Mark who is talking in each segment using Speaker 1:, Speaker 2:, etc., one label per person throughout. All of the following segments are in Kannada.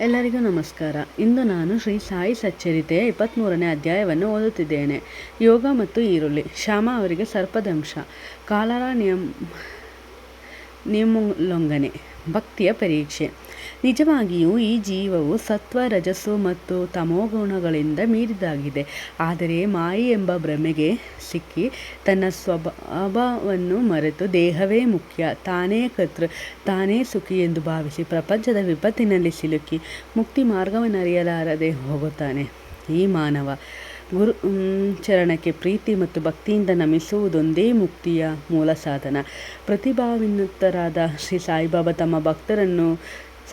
Speaker 1: ಎಲ್ಲರಿಗೂ ನಮಸ್ಕಾರ. ಇಂದು ನಾನು ಶ್ರೀ ಸಾಯಿ ಸಚ್ಚರಿತೆಯ ಇಪ್ಪತ್ತ್ಮೂರನೇ ಅಧ್ಯಾಯವನ್ನು ಓದುತ್ತಿದ್ದೇನೆ. ಯೋಗ ಮತ್ತು ಈರುಳ್ಳಿ. ಶ್ಯಾಮ ಅವರಿಗೆ ಸರ್ಪದಂಶ. ಕಾಲರ ನಿಯಮ ನಿಯಮೋಲ್ಲಂಘನೆ. ಭಕ್ತಿಯ ಪರೀಕ್ಷೆ. ನಿಜವಾಗಿಯೂ ಈ ಜೀವವು ಸತ್ವ, ರಜಸ್ಸು ಮತ್ತು ತಮೋಗುಣಗಳಿಂದ ಮೀರಿದಾಗಿದೆ. ಆದರೆ ಮಾಯಿ ಎಂಬ ಭ್ರಮೆಗೆ ಸಿಕ್ಕಿ ತನ್ನ ಸ್ವಭಾವವನ್ನು ಮರೆತು ದೇಹವೇ ಮುಖ್ಯ, ತಾನೇ ಕರ್ತೃ, ತಾನೇ ಸುಖಿ ಎಂದು ಭಾವಿಸಿ ಪ್ರಪಂಚದ ವಿಪತ್ತಿನಲ್ಲಿ ಸಿಲುಕಿ ಮುಕ್ತಿ ಮಾರ್ಗವನ್ನರಿಯಲಾರದೆ ಹೋಗುತ್ತಾನೆ. ಈ ಮಾನವ ಗುರು ಚರಣಕ್ಕೆ ಪ್ರೀತಿ ಮತ್ತು ಭಕ್ತಿಯಿಂದ ನಮಿಸುವುದೊಂದೇ ಮುಕ್ತಿಯ ಮೂಲ ಸಾಧನ. ಪ್ರತಿಭಾವಿನ್ನುತ್ತರಾದ ಶ್ರೀ ಸಾಯಿಬಾಬಾ ತಮ್ಮ ಭಕ್ತರನ್ನು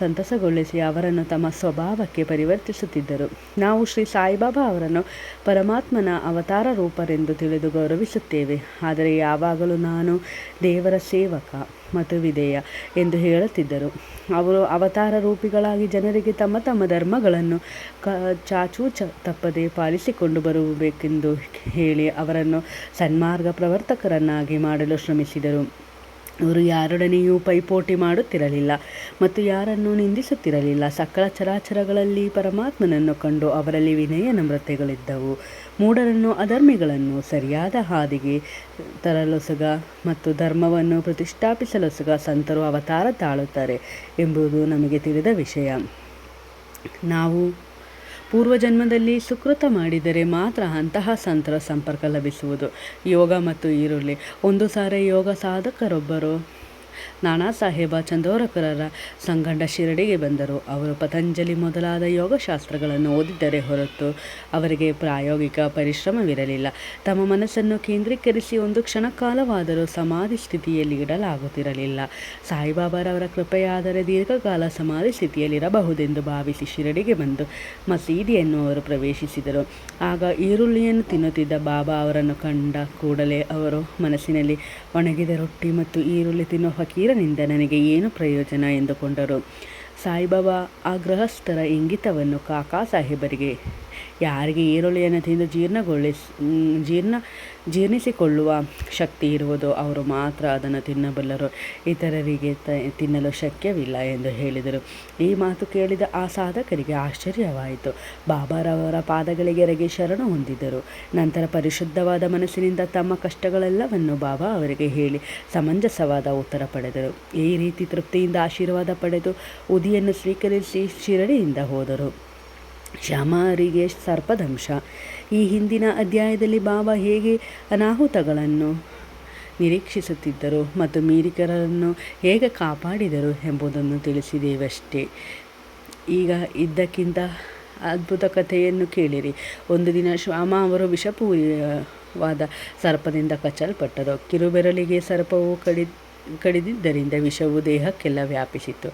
Speaker 1: ಸಂತಸಗೊಳಿಸಿ ಅವರನ್ನು ತಮ್ಮ ಸ್ವಭಾವಕ್ಕೆ ಪರಿವರ್ತಿಸುತ್ತಿದ್ದರು. ನಾವು ಶ್ರೀ ಸಾಯಿಬಾಬಾ ಅವರನ್ನು ಪರಮಾತ್ಮನ ಅವತಾರ ರೂಪರೆಂದು ತಿಳಿದು ಗೌರವಿಸುತ್ತೇವೆ. ಆದರೆ ಯಾವಾಗಲೂ ನಾನು ದೇವರ ಸೇವಕ ಮತ್ತು ವಿಧೇಯ ಎಂದು ಹೇಳುತ್ತಿದ್ದರು. ಅವರು ಅವತಾರ ರೂಪಿಗಳಾಗಿ ಜನರಿಗೆ ತಮ್ಮ ತಮ್ಮ ಧರ್ಮಗಳನ್ನು ಕ ಚಾಚೂ ಚ ತಪ್ಪದೆ ಪಾಲಿಸಿಕೊಂಡು ಬರಬೇಕೆಂದು ಹೇಳಿ ಅವರನ್ನು ಸನ್ಮಾರ್ಗ ಪ್ರವರ್ತಕರನ್ನಾಗಿ ಮಾಡಲು ಶ್ರಮಿಸಿದರು. ಅವರು ಯಾರೊಡನೆಯೂ ಪೈಪೋಟಿ ಮಾಡುತ್ತಿರಲಿಲ್ಲ ಮತ್ತು ಯಾರನ್ನು ನಿಂದಿಸುತ್ತಿರಲಿಲ್ಲ. ಸಕಲ ಚರಾಚರಗಳಲ್ಲಿ ಪರಮಾತ್ಮನನ್ನು ಕಂಡು ಅವರಲ್ಲಿ ವಿನಯ ನಮ್ರತೆಗಳಿದ್ದವು ಮೂಢರನ್ನು ಅಧರ್ಮಿಗಳನ್ನು ಸರಿಯಾದ ಹಾದಿಗೆ ತರಲೊಸಗ ಮತ್ತು ಧರ್ಮವನ್ನು ಪ್ರತಿಷ್ಠಾಪಿಸಲೊಸಗ ಸಂತರು ಅವತಾರ ತಾಳುತ್ತಾರೆ ಎಂಬುದು ನಮಗೆ ತಿಳಿದ ವಿಷಯ. ನಾವು ಪೂರ್ವಜನ್ಮದಲ್ಲಿ ಸುಕೃತ ಮಾಡಿದರೆ ಮಾತ್ರ ಅಂತಹ ಸಂತರ ಸಂಪರ್ಕ ಲಭಿಸುವುದು. ಯೋಗ ಮತ್ತು ಈರುಳ್ಳಿ. ಒಂದು ಸಾರಿ ಯೋಗ ಸಾಧಕರೊಬ್ಬರು ನಾನಾ ಸಾಹೇಬ ಚಂದೋರಕರರ ಸಂಗಂಡ ಶಿರಡಿಗೆ ಬಂದರು. ಅವರು ಪತಂಜಲಿ ಮೊದಲಾದ ಯೋಗಶಾಸ್ತ್ರಗಳನ್ನು ಓದಿದ್ದರೆ ಹೊರತು ಅವರಿಗೆ ಪ್ರಾಯೋಗಿಕ ಪರಿಶ್ರಮವಿರಲಿಲ್ಲ. ತಮ್ಮ ಮನಸ್ಸನ್ನು ಕೇಂದ್ರೀಕರಿಸಿ ಒಂದು ಕ್ಷಣಕಾಲವಾದರೂ ಸಮಾಧಿ ಸ್ಥಿತಿಯಲ್ಲಿ ಇಡಲಾಗುತ್ತಿರಲಿಲ್ಲ. ಸಾಯಿಬಾಬಾರವರ ಕೃಪೆಯಾದರೆ ದೀರ್ಘಕಾಲ ಸಮಾಧಿ ಸ್ಥಿತಿಯಲ್ಲಿರಬಹುದೆಂದು ಭಾವಿಸಿ ಶಿರಡಿಗೆ ಬಂದು ಮಸೀದಿಯನ್ನು ಅವರು ಪ್ರವೇಶಿಸಿದರು. ಆಗ ಈರುಳ್ಳಿಯನ್ನು ತಿನ್ನುತ್ತಿದ್ದ ಬಾಬಾ ಅವರನ್ನು ಕಂಡ ಕೂಡಲೇ ಅವರು ಮನಸ್ಸಿನಲ್ಲಿ ಒಣಗಿದ ರೊಟ್ಟಿ ಮತ್ತು ಈರುಳ್ಳಿ ತಿನ್ನುವ ಫಕೀರನಿಂದ ನನಗೆ ಏನು ಪ್ರಯೋಜನ ಎಂದುಕೊಂಡರು? ಸಾಯಿಬಾಬಾ ಆ ಗೃಹಸ್ಥರ ಇಂಗಿತವನ್ನು ಕಾಕಾ ಸಾಹೇಬರಿಗೆ ಯಾರಿಗೆ ಈರುಳ್ಳಿಯನ್ನು ತಿಂದು ಜೀರ್ಣಗೊಳಿಸ್ ಜೀರ್ಣ, ಜೀರ್ಣಿಸಿಕೊಳ್ಳುವ ಶಕ್ತಿ ಇರುವುದು ಅವರು ಮಾತ್ರ ಅದನ್ನು ತಿನ್ನಬಲ್ಲರು. ಇತರರಿಗೆ ತಿನ್ನಲು ಶಕ್ಯವಿಲ್ಲ ಎಂದು ಹೇಳಿದರು. ಈ ಮಾತು ಕೇಳಿದ ಆ ಸಾಧಕರಿಗೆ ಆಶ್ಚರ್ಯವಾಯಿತು. ಬಾಬಾರವರ ಪಾದಗಳಿಗೆ ಶರಣ ಶರಣು ಹೊಂದಿದರು ನಂತರ ಪರಿಶುದ್ಧವಾದ ಮನಸ್ಸಿನಿಂದ ತಮ್ಮ ಕಷ್ಟಗಳೆಲ್ಲವನ್ನು ಬಾಬಾ ಅವರಿಗೆ ಹೇಳಿ ಸಮಂಜಸವಾದ ಉತ್ತರ ಪಡೆದರು. ಈ ರೀತಿ ತೃಪ್ತಿಯಿಂದ ಆಶೀರ್ವಾದ ಪಡೆದು ಉದಿಯನ್ನು ಸ್ವೀಕರಿಸಿ ಶಿರಡಿಯಿಂದ ಹೋದರು. ಶ್ಯಾಮರಿಗೆ ಸರ್ಪದಂಶ. ಈ ಹಿಂದಿನ ಅಧ್ಯಾಯದಲ್ಲಿ ಬಾಬಾ ಹೇಗೆ ಅನಾಹುತಗಳನ್ನು ನಿರೀಕ್ಷಿಸುತ್ತಿದ್ದರು ಮತ್ತು ಮೀರಿಕರನ್ನು ಹೇಗೆ ಕಾಪಾಡಿದರು ಎಂಬುದನ್ನು ತಿಳಿಸಿದೇವಷ್ಟೇ. ಈಗ ಇದ್ದಕ್ಕಿಂತ ಅದ್ಭುತ ಕಥೆಯನ್ನು ಕೇಳಿರಿ. ಒಂದು ದಿನ ಶ್ಯಾಮ ಅವರು ವಿಷಪೂರಿವಾದ ಸರ್ಪದಿಂದ ಕಚ್ಚಲ್ಪಟ್ಟರು. ಕಿರುಬೆರಳಿಗೆ ಸರ್ಪವು ಕಡಿ ಕಡಿದಿದ್ದರಿಂದ ವಿಷವು ದೇಹಕ್ಕೆಲ್ಲ ವ್ಯಾಪಿಸಿತ್ತು.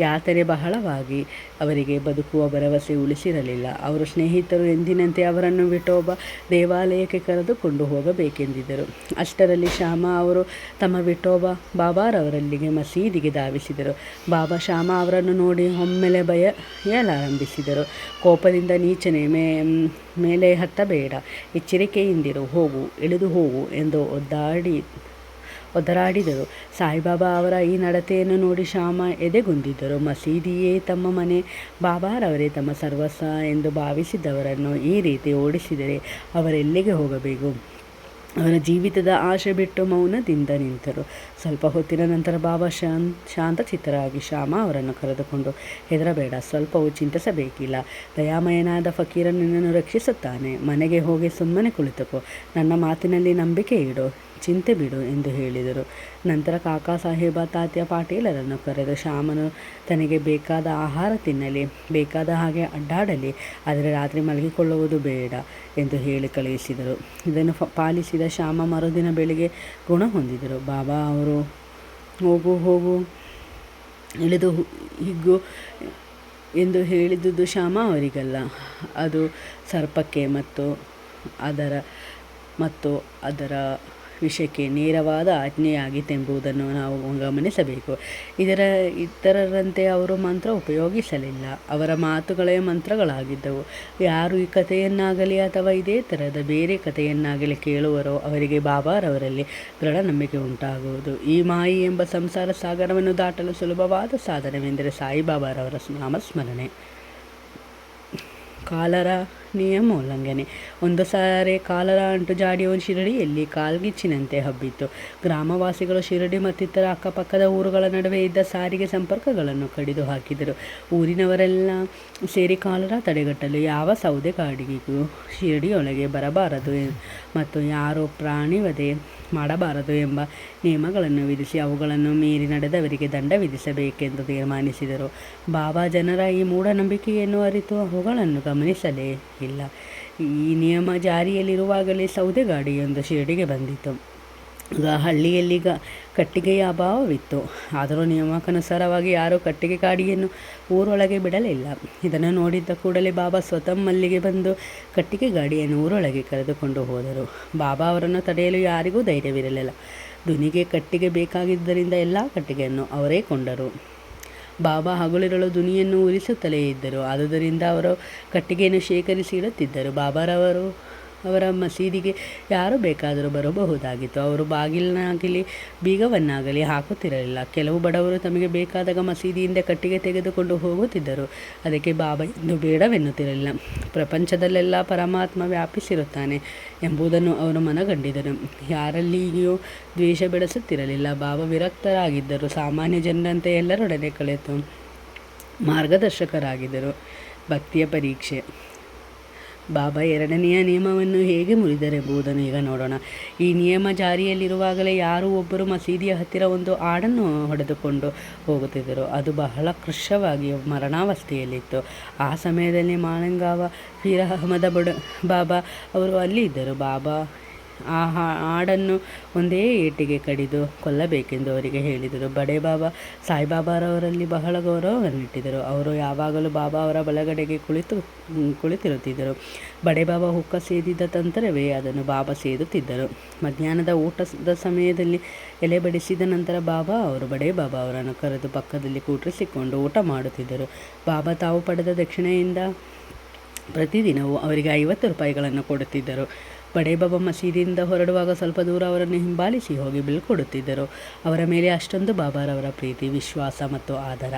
Speaker 1: ಯಾತರೆ ಬಹಳವಾಗಿ ಅವರಿಗೆ ಬದುಕುವ ಭರವಸೆ ಉಳಿಸಿರಲಿಲ್ಲ. ಅವರು ಸ್ನೇಹಿತರು ಎಂದಿನಂತೆ ಅವರನ್ನು ವಿಠೋಬ ದೇವಾಲಯಕ್ಕೆ ಕರೆದುಕೊಂಡು ಹೋಗಬೇಕೆಂದಿದ್ದರು. ಅಷ್ಟರಲ್ಲಿ ಶ್ಯಾಮ ಅವರು ತಮ್ಮ ವಿಠೋಬ ಬಾಬಾರವರಲ್ಲಿಗೆ ಮಸೀದಿಗೆ ಧಾವಿಸಿದರು. ಬಾಬಾ ಶ್ಯಾಮ ಅವರನ್ನು ನೋಡಿ ಒಮ್ಮೆಲೆ ಬಯಲಾರಂಭಿಸಿದರು. ಕೋಪದಿಂದ ನೀಚನೆ ಮೇ, ಮೇಲೆ ಹತ್ತಬೇಡ. ಎಚ್ಚರಿಕೆಯಿಂದಿರು ಹೋಗು, ಇಳಿದು ಹೋಗು ಎಂದು ಒದ್ದಾಡಿ ಒದರಾಡಿದರು. ಸಾಯಿಬಾಬಾ ಅವರ ಈ ನಡತೆಯನ್ನು ನೋಡಿ ಶ್ಯಾಮ ಎದೆಗುಂದಿದ್ದರು. ಮಸೀದಿಯೇ ತಮ್ಮ ಮನೆ, ಬಾಬಾರವರೇ ತಮ್ಮ ಸರ್ವಸ್ವ ಎಂದು ಭಾವಿಸಿದವರನ್ನು ಈ ರೀತಿ ಓಡಿಸಿದರೆ ಅವರೆಲ್ಲಿಗೆ ಹೋಗಬೇಕು? ಅವರ ಜೀವಿತದ ಆಶೆ ಬಿಟ್ಟು ಮೌನದಿಂದ ನಿಂತರು. ಸ್ವಲ್ಪ ಹೊತ್ತಿನ ನಂತರ ಬಾಬಾ ಶಾಂತ್ ಶಾಂತಚಿತ್ತರಾಗಿ ಶ್ಯಾಮ ಅವರನ್ನು ಕರೆದುಕೊಂಡು, ಹೆದರಬೇಡ, ಸ್ವಲ್ಪವೂ ಚಿಂತಿಸಬೇಕಿಲ್ಲ. ದಯಾಮಯನಾದ ಫಕೀರ ನಿನ್ನನ್ನು ರಕ್ಷಿಸುತ್ತಾನೆ. ಮನೆಗೆ ಹೋಗಿ ಸುಮ್ಮನೆ ಕುಳಿತುಕೋ. ನನ್ನ ಮಾತಿನಲ್ಲಿ ನಂಬಿಕೆ ಇಡು. ಚಿಂತೆ ಬಿಡು ಎಂದು ಹೇಳಿದರು. ನಂತರ ಕಾಕಾ ಸಾಹೇಬ ತಾತ್ಯ ಪಾಟೀಲರನ್ನು ಕರೆದು ಶ್ಯಾಮನು ತನಗೆ ಬೇಕಾದ ಆಹಾರ ತಿನ್ನಲಿ, ಬೇಕಾದ ಹಾಗೆ ಅಡ್ಡಾಡಲಿ, ಆದರೆ ರಾತ್ರಿ ಮಲಗಿಕೊಳ್ಳುವುದು ಬೇಡ ಎಂದು ಹೇಳಿ ಕಳುಹಿಸಿದರು. ಇದನ್ನು ಪಾಲಿಸಿದ ಶ್ಯಾಮ ಮರುದಿನ ಬೆಳಿಗ್ಗೆ ಗುಣ ಹೊಂದಿದರು. ಬಾಬಾ, ಅವರು ಹೋಗು ಹೋಗು, ಇಳಿದು ಹಿಗ್ಗು ಎಂದು ಹೇಳಿದುದು ಶ್ಯಾಮ ಅವರಿಗಲ್ಲ. ಅದು ಸರ್ಪಕ್ಕೆ ಮತ್ತು ಅದರ ಮತ್ತು ಅದರ ವಿಷಯಕ್ಕೆ ನೇರವಾದ ಆಜ್ಞೆಯಾಗಿತ್ತೆಂಬುದನ್ನು ನಾವು ಗಮನಿಸಬೇಕು. ಇದರ, ಇತರರಂತೆ ಅವರು ಮಂತ್ರ ಉಪಯೋಗಿಸಲಿಲ್ಲ. ಅವರ ಮಾತುಗಳೇ ಮಂತ್ರಗಳಾಗಿದ್ದವು. ಯಾರು ಈ ಕಥೆಯನ್ನಾಗಲಿ ಅಥವಾ ಇದೇ ಥರದ ಬೇರೆ ಕಥೆಯನ್ನಾಗಲಿ ಕೇಳುವರೋ ಅವರಿಗೆ ಬಾಬಾರವರಲ್ಲಿ ದೃಢ ನಂಬಿಕೆ ಉಂಟಾಗುವುದು. ಈ ಮಾಯಿ ಎಂಬ ಸಂಸಾರ ಸಾಗರವನ್ನು ದಾಟಲು ಸುಲಭವಾದ ಸಾಧನವೆಂದರೆ ಸಾಯಿಬಾಬಾರವರ ನಾಮಸ್ಮರಣೆ. ಕಾಲರ ನಿಯಮ ಉಲ್ಲಂಘನೆ ಒಂದು ಸಾರಿ ಕಾಲರ ಅಂಟು ಜಾಡಿಯೋ ಶಿರಡಿಯಲ್ಲಿ ಕಾಲ್ಗಿಚ್ಚಿನಂತೆ ಹಬ್ಬಿತ್ತು. ಗ್ರಾಮವಾಸಿಗಳು ಶಿರಡಿ ಮತ್ತಿತರ ಅಕ್ಕಪಕ್ಕದ ಊರುಗಳ ನಡುವೆ ಇದ್ದ ಸಾರಿಗೆ ಸಂಪರ್ಕಗಳನ್ನು ಕಡಿದು ಹಾಕಿದರು. ಊರಿನವರೆಲ್ಲ ಸೇರಿ ಕಾಲರ ತಡೆಗಟ್ಟಲು ಯಾವ ಸೌದೆ ಕಾಡಿಗೆಗೂ ಶಿರಡಿಯೊಳಗೆ ಬರಬಾರದು ಮತ್ತು ಯಾರೂ ಪ್ರಾಣಿ ವಧೆ ಮಾಡಬಾರದು ಎಂಬ ನಿಯಮಗಳನ್ನು ವಿಧಿಸಿ ಅವುಗಳನ್ನು ಮೀರಿ ನಡೆದವರಿಗೆ ದಂಡ ವಿಧಿಸಬೇಕೆಂದು ತೀರ್ಮಾನಿಸಿದರು. ಬಾಬಾ ಜನರ ಈ ಮೂಢನಂಬಿಕೆಯನ್ನು ಅರಿತು ಅವುಗಳನ್ನು ಗಮನಿಸಲೇ ಇಲ್ಲ. ಈ ನಿಯಮ ಜಾರಿಯಲ್ಲಿರುವಾಗಲೇ ಸೌದೆ ಗಾಡಿಯೊಂದು ಶಿರಡಿಗೆ ಬಂದಿತು ಈಗ ಹಳ್ಳಿಯಲ್ಲಿ ಗ ಕಟ್ಟಿಗೆಯ ಅಭಾವವಿತ್ತು. ಆದರೂ ನಿಯಮಕ್ಕನುಸಾರವಾಗಿ ಯಾರೂ ಕಟ್ಟಿಗೆ ಗಾಡಿಯನ್ನು ಊರೊಳಗೆ ಬಿಡಲಿಲ್ಲ. ಇದನ್ನು ನೋಡಿದ್ದ ಕೂಡಲೇ ಬಾಬಾ ಸ್ವತಃ ಮಲ್ಲಿಗೆ ಬಂದು ಕಟ್ಟಿಗೆ ಗಾಡಿಯನ್ನು ಊರೊಳಗೆ ಕರೆದುಕೊಂಡು ಹೋದರು. ಬಾಬಾ ಅವರನ್ನು ತಡೆಯಲು ಯಾರಿಗೂ ಧೈರ್ಯವಿರಲಿಲ್ಲ. ದುನಿಗೆ ಕಟ್ಟಿಗೆ ಬೇಕಾಗಿದ್ದರಿಂದ ಎಲ್ಲ ಕಟ್ಟಿಗೆಯನ್ನು ಅವರೇ ಕೊಂಡರು. ಬಾಬಾ ಹಗಲಿರಳು ದುನಿಯನ್ನು ಉರಿಸುತ್ತಲೇ ಇದ್ದರು. ಆದುದರಿಂದ ಅವರು ಕಟ್ಟಿಗೆಯನ್ನು ಶೇಖರಿಸಿ ಇಡುತ್ತಿದ್ದರು. ಬಾಬಾರವರು ಅವರ ಮಸೀದಿಗೆ ಯಾರು ಬೇಕಾದರೂ ಬರಬಹುದಾಗಿತ್ತು. ಅವರು ಬಾಗಿಲನ್ನಾಗಲಿ ಬೀಗವನ್ನಾಗಲಿ ಹಾಕುತ್ತಿರಲಿಲ್ಲ. ಕೆಲವು ಬಡವರು ತಮಗೆ ಬೇಕಾದಾಗ ಮಸೀದಿಯಿಂದ ಕಟ್ಟಿಗೆ ತೆಗೆದುಕೊಂಡು ಹೋಗುತ್ತಿದ್ದರು. ಅದಕ್ಕೆ ಬಾಬಾ ಎಂದು ಬೇಡವೆನ್ನುತ್ತಿರಲಿಲ್ಲ. ಪ್ರಪಂಚದಲ್ಲೆಲ್ಲ ಪರಮಾತ್ಮ ವ್ಯಾಪಿಸಿರುತ್ತಾನೆ ಎಂಬುದನ್ನು ಅವರು ಮನಗಂಡಿದರು ಯಾರಲ್ಲಿಯೂ ದ್ವೇಷ ಬೆಳೆಸುತ್ತಿರಲಿಲ್ಲ. ಬಾಬಾ ವಿರಕ್ತರಾಗಿದ್ದರು. ಸಾಮಾನ್ಯ ಜನರಂತೆ ಎಲ್ಲರೊಡನೆ ಕಳೆತು ಮಾರ್ಗದರ್ಶಕರಾಗಿದ್ದರು. ಭಕ್ತಿಯ ಪರೀಕ್ಷೆ. ಬಾಬಾ ಎರಡನೆಯ ನಿಯಮವನ್ನು ಹೇಗೆ ಮುರಿದರೆಂಬುದನ್ನು ಈಗ ನೋಡೋಣ. ಈ ನಿಯಮ ಜಾರಿಯಲ್ಲಿರುವಾಗಲೇ ಯಾರೂ ಒಬ್ಬರು ಮಸೀದಿಯ ಹತ್ತಿರ ಒಂದು ಆಡನ್ನು ಹೊಡೆದುಕೊಂಡು ಹೋಗುತ್ತಿದ್ದರು. ಅದು ಬಹಳ ಕೃಶವಾಗಿ ಮರಣಾವಸ್ಥೆಯಲ್ಲಿತ್ತು. ಆ ಸಮಯದಲ್ಲಿ ಮಾಳಂಗಾವ ಫೀರ್ ಅಹಮದ ಬಡ, ಬಾಬಾ ಅವರು ಅಲ್ಲಿ ಇದ್ದರು. ಬಾಬಾ ಆ ಹಾಡನ್ನು ಒಂದೇ ಏಟಿಗೆ ಕಡಿದು ಕೊಲ್ಲಬೇಕೆಂದು ಅವರಿಗೆ ಹೇಳಿದರು. ಬಡೆ ಬಾಬಾ ಸಾಯಿಬಾಬಾರವರಲ್ಲಿ ಬಹಳ ಗೌರವವನ್ನಿಟ್ಟಿದ್ದರು. ಅವರು ಯಾವಾಗಲೂ ಬಾಬಾ ಅವರ ಬಲಗಡೆಗೆ ಕುಳಿತು ಕುಳಿತಿರುತ್ತಿದ್ದರು. ಬಡೆ ಬಾಬಾ ಹುಕ್ಕ ಸೇದಿದ್ದ ತಂತ್ರವೇ ಅದನ್ನು ಬಾಬಾ ಸೇದುತ್ತಿದ್ದರು. ಮಧ್ಯಾಹ್ನದ ಊಟದ ಸಮಯದಲ್ಲಿ ಎಲೆ ಬಡಿಸಿದ ನಂತರ ಬಾಬಾ ಅವರು ಬಡೆ ಬಾಬಾ ಅವರನ್ನು ಕರೆದು ಪಕ್ಕದಲ್ಲಿ ಕೂಟ್ರಿಸಿಕೊಂಡು ಊಟ ಮಾಡುತ್ತಿದ್ದರು. ಬಾಬಾ ತಾವು ಪಡೆದ ದಕ್ಷಿಣೆಯಿಂದ ಪ್ರತಿದಿನವೂ ಅವರಿಗೆ ಐವತ್ತು ರೂಪಾಯಿಗಳನ್ನು ಕೊಡುತ್ತಿದ್ದರು. ಬಡೇಬಾಬಾ ಮಸೀದಿಯಿಂದ ಹೊರಡುವಾಗ ಸ್ವಲ್ಪ ದೂರ ಅವರನ್ನು ಹಿಂಬಾಲಿಸಿ ಹೋಗಿ ಬೀಳ್ಕೊಡುತ್ತಿದ್ದರು ಅವರ ಮೇಲೆ ಅಷ್ಟೊಂದು ಬಾಬಾರವರ ಪ್ರೀತಿ, ವಿಶ್ವಾಸ ಮತ್ತು ಆಧಾರ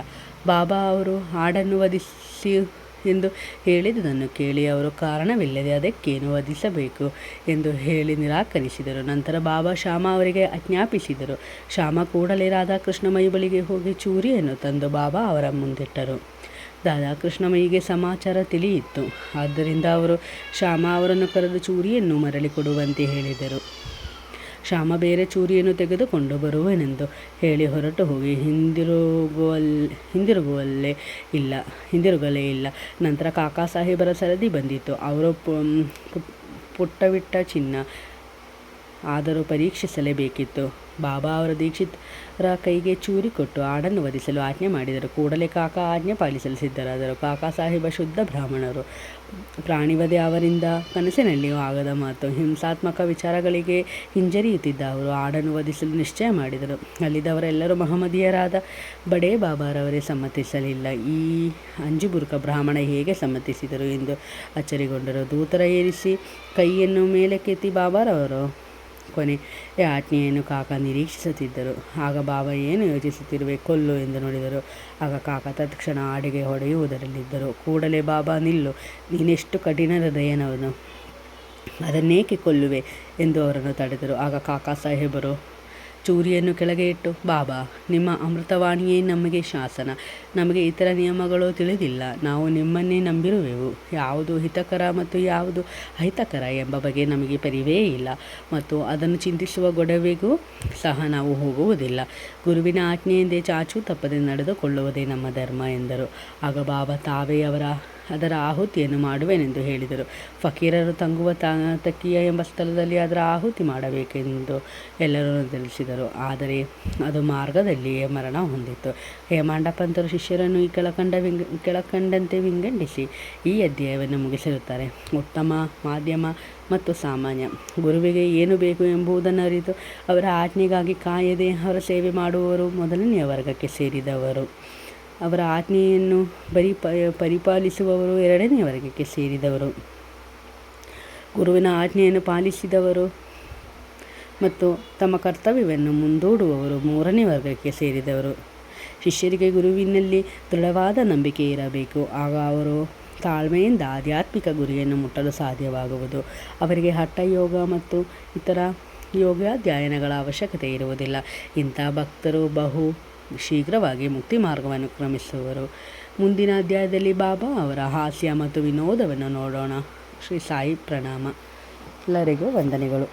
Speaker 1: ಬಾಬಾ ಅವರು ಹಾಡನ್ನು ವಧಿಸಿ ಎಂದು ಹೇಳಿದುದನ್ನು ಕೇಳಿ ಅವರು, ಕಾರಣವಿಲ್ಲದೆ ಅದಕ್ಕೇನು ವಧಿಸಬೇಕು ಎಂದು ಹೇಳಿ ನಿರಾಕರಿಸಿದರು. ನಂತರ ಬಾಬಾ ಶ್ಯಾಮ ಅವರಿಗೆ ಆಜ್ಞಾಪಿಸಿದರು. ಶ್ಯಾಮ ಕೂಡಲೇ ರಾಧಾಕೃಷ್ಣ ಮೈ ಬಳಿಗೆ ಹೋಗಿ ಚೂರಿಯನ್ನು ತಂದು ಬಾಬಾ ಅವರ ಮುಂದಿಟ್ಟರು. ರಾಧಾಕೃಷ್ಣಮಯಿಗೆ ಸಮಾಚಾರ ತಿಳಿಯಿತ್ತು ಆದ್ದರಿಂದ ಅವರು ಶ್ಯಾಮ ಅವರನ್ನು ಕರೆದು ಚೂರಿಯನ್ನು ಮರಳಿ ಕೊಡುವಂತೆ ಹೇಳಿದರು. ಶ್ಯಾಮ ಬೇರೆ ಚೂರಿಯನ್ನು ತೆಗೆದುಕೊಂಡು ಬರುವನೆಂದು ಹೇಳಿ ಹೊರಟು ಹೋಗಿ. ಹಿಂದಿರುಗುವಲ್, ಹಿಂದಿರುಗುವಲ್ಲೇ ಇಲ್ಲ, ಹಿಂದಿರುಗಲೇ ಇಲ್ಲ. ನಂತರ ಕಾಕಾ ಸಾಹೇಬರ ಸರದಿ ಬಂದಿತ್ತು. ಅವರು ಪುಟ್ಟವಿಟ್ಟ ಚಿನ್ನ ಆದರೂ ಪರೀಕ್ಷಿಸಲೇಬೇಕಿತ್ತು. ಬಾಬಾ ಅವರ ದೀಕ್ಷಿತರ ಕೈಗೆ ಚೂರಿ ಕೊಟ್ಟು ಆಡನ್ನು ವಧಿಸಲು ಆಜ್ಞೆ ಮಾಡಿದರು. ಕೂಡಲೇ ಕಾಕಾ ಆಜ್ಞೆ ಪಾಲಿಸಲು ಸಿದ್ಧರಾದರು. ಕಾಕಾ ಸಾಹೇಬ ಶುದ್ಧ ಬ್ರಾಹ್ಮಣರು. ಪ್ರಾಣಿವಧೆ ಅವರಿಂದ ಕನಸಿನಲ್ಲಿಯೂ ಆಗದ ಮಾತು. ಹಿಂಸಾತ್ಮಕ ವಿಚಾರಗಳಿಗೆ ಹಿಂಜರಿಯುತ್ತಿದ್ದ ಅವರು ಆಡನ್ನು ವಧಿಸಲು ನಿಶ್ಚಯ ಮಾಡಿದರು. ಅಲ್ಲಿದ್ದವರೆಲ್ಲರೂ ಮಹಮ್ಮದಿಯರಾದ ಬಡೇ ಬಾಬಾರವರೇ ಸಮ್ಮತಿಸಲಿಲ್ಲ. ಈ ಅಂಜುಬುರ್ಕ ಬ್ರಾಹ್ಮಣ ಹೇಗೆ ಸಮ್ಮತಿಸಿದರು ಎಂದು ಅಚ್ಚರಿಗೊಂಡರು. ದೂತರ ಏರಿಸಿ ಕೈಯನ್ನು ಮೇಲಕ್ಕೆತ್ತಿ ಬಾಬಾರವರು ಕೊನೆ ಆಜ್ಞೆಯನ್ನು ಕಾಕ ನಿರೀಕ್ಷಿಸುತ್ತಿದ್ದರು ಆಗ ಬಾಬಾ ಏನು ಯೋಚಿಸುತ್ತಿರುವೆ? ಕೊಲ್ಲು ಎಂದು ನೋಡಿದರು. ಆಗ ಕಾಕ ತತ್ಕ್ಷಣ ಆಡಿಗೆ ಹೊಡೆಯುವುದರಲ್ಲಿದ್ದರು. ಕೂಡಲೇ ಬಾಬಾ ನಿಲ್ಲು, ನೀನೆಷ್ಟು ಕಠಿಣ ಹೃದಯನವನು ಅದನ್ನೇಕೆ ಕೊಲ್ಲುವೆ? ಎಂದು ಅವರನ್ನು ತಡೆದರು. ಆಗ ಕಾಕಾ, ಸಾಹೇಬರು ಚೂರಿಯನ್ನು ಕೆಳಗೆ ಇಟ್ಟು, ಬಾಬಾ, ನಿಮ್ಮ ಅಮೃತವಾಣಿಯೇ ನಮಗೆ ಶಾಸನ. ನಮಗೆ ಇತರ ನಿಯಮಗಳು ತಿಳಿದಿಲ್ಲ. ನಾವು ನಿಮ್ಮನ್ನೇ ನಂಬಿರುವೆವು. ಯಾವುದು ಹಿತಕರ ಮತ್ತು ಯಾವುದು ಅಹಿತಕರ ಎಂಬ ಬಗ್ಗೆ ನಮಗೆ ಪರಿವೇ ಇಲ್ಲ. ಮತ್ತು ಅದನ್ನು ಚಿಂತಿಸುವ ಗೊಡವೆಗೂ ಸಹ ನಾವು ಹೋಗುವುದಿಲ್ಲ. ಗುರುವಿನ ಆಜ್ಞೆಯಿಂದ ಚಾಚು ತಪ್ಪದೆ ನಡೆದುಕೊಳ್ಳುವುದೇ ನಮ್ಮ ಧರ್ಮ ಎಂದರು. ಆಗ ಬಾಬಾ ತಾವೇ ಅವರ ಅದರ ಆಹುತಿಯನ್ನು ಮಾಡುವೆನೆಂದು ಹೇಳಿದರು. ಫಕೀರರು ತಂಗುವ ತಕ್ಕಿಯ ಎಂಬ ಸ್ಥಳದಲ್ಲಿ ಅದರ ಆಹುತಿ ಮಾಡಬೇಕೆಂದು ಎಲ್ಲರೂ ತಿಳಿಸಿದರು ಆದರೆ ಅದು ಮಾರ್ಗದಲ್ಲಿಯೇ ಮರಣ ಹೊಂದಿತ್ತು. ಹೇಮಾಂಡ ಪಂತರು ಶಿಷ್ಯರನ್ನು ಈ ಕೆಳಕಂಡ ವಿಂಗ, ಕೆಳಕಂಡಂತೆ ವಿಂಗಡಿಸಿ ಈ ಅಧ್ಯಾಯವನ್ನು ಮುಗಿಸಿರುತ್ತಾರೆ. ಉತ್ತಮ, ಮಾಧ್ಯಮ ಮತ್ತು ಸಾಮಾನ್ಯ. ಗುರುವಿಗೆ ಏನು ಬೇಕು ಎಂಬುದನ್ನು ಅರಿತು ಅವರ ಆಜ್ಞೆಗಾಗಿ ಕಾಯದೆ ಅವರ ಸೇವೆ ಮಾಡುವವರು ಮೊದಲನೆಯ ವರ್ಗಕ್ಕೆ ಸೇರಿದವರು. ಅವರ ಆಜ್ಞೆಯನ್ನು ಬರಿ ಪರಿಪಾಲಿಸುವವರು ಎರಡನೇ ವರ್ಗಕ್ಕೆ ಸೇರಿದವರು. ಗುರುವಿನ ಆಜ್ಞೆಯನ್ನು ಪಾಲಿಸಿದವರು ಮತ್ತು ತಮ್ಮ ಕರ್ತವ್ಯವನ್ನು ಮುಂದೂಡುವವರು ಮೂರನೇ ವರ್ಗಕ್ಕೆ ಸೇರಿದವರು. ಶಿಷ್ಯರಿಗೆ ಗುರುವಿನಲ್ಲಿ ದೃಢವಾದ ನಂಬಿಕೆ ಇರಬೇಕು. ಆಗ ಅವರು ತಾಳ್ಮೆಯಿಂದ ಆಧ್ಯಾತ್ಮಿಕ ಗುರಿಯನ್ನು ಮುಟ್ಟಲು ಸಾಧ್ಯವಾಗುವುದು. ಅವರಿಗೆ ಹಠ ಯೋಗ ಮತ್ತು ಇತರ ಯೋಗಾಧ್ಯಯನಗಳ ಅವಶ್ಯಕತೆ ಇರುವುದಿಲ್ಲ. ಇಂಥ ಭಕ್ತರು ಬಹು ಶೀಘ್ರವಾಗಿ ಮುಕ್ತಿ ಮಾರ್ಗವನ್ನು ಕ್ರಮಿಸುವರು. ಮುಂದಿನ ಅಧ್ಯಾಯದಲ್ಲಿ ಬಾಬಾ ಅವರ ಹಾಸ್ಯ ಮತ್ತು ವಿನೋದವನ್ನು ನೋಡೋಣ. ಶ್ರೀ ಸಾಯಿ ಪ್ರಣಾಮ. ಎಲ್ಲರಿಗೂ ವಂದನೆಗಳು.